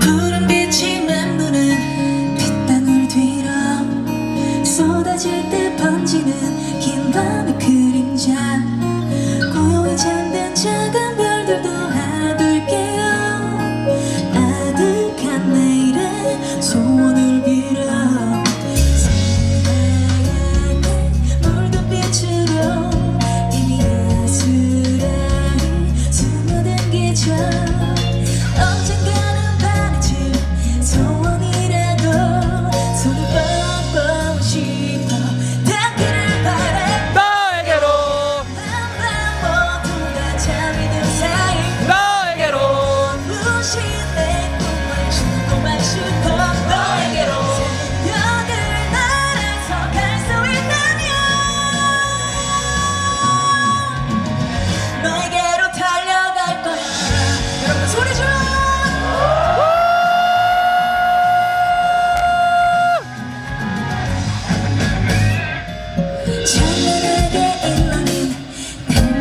푸른 빛이 맴도는 빗방울 뒤로 쏟아질 때 번지는 긴 밤의 그림자. 고요히 잠든 작은 별들도 아둘게요. 아득한 내일에 소원을 빌어. 사랑의 물든 빛으로 이미 아수라기 스며든 기적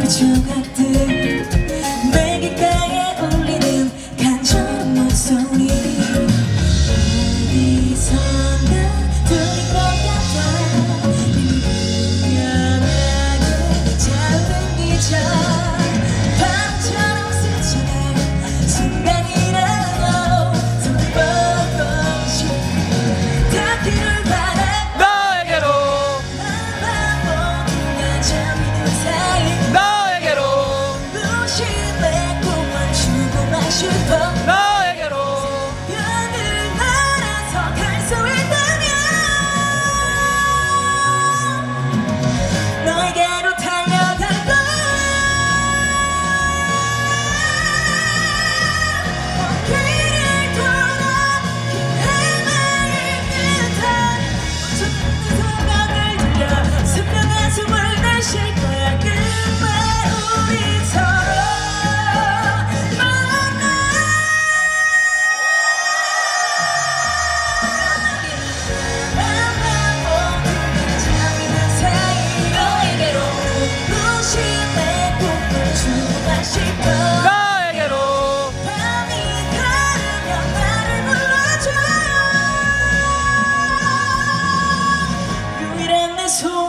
조각들 내 귓가에 울리는 간절한 목소리. 去吧。 나에게로 유일한 내 손.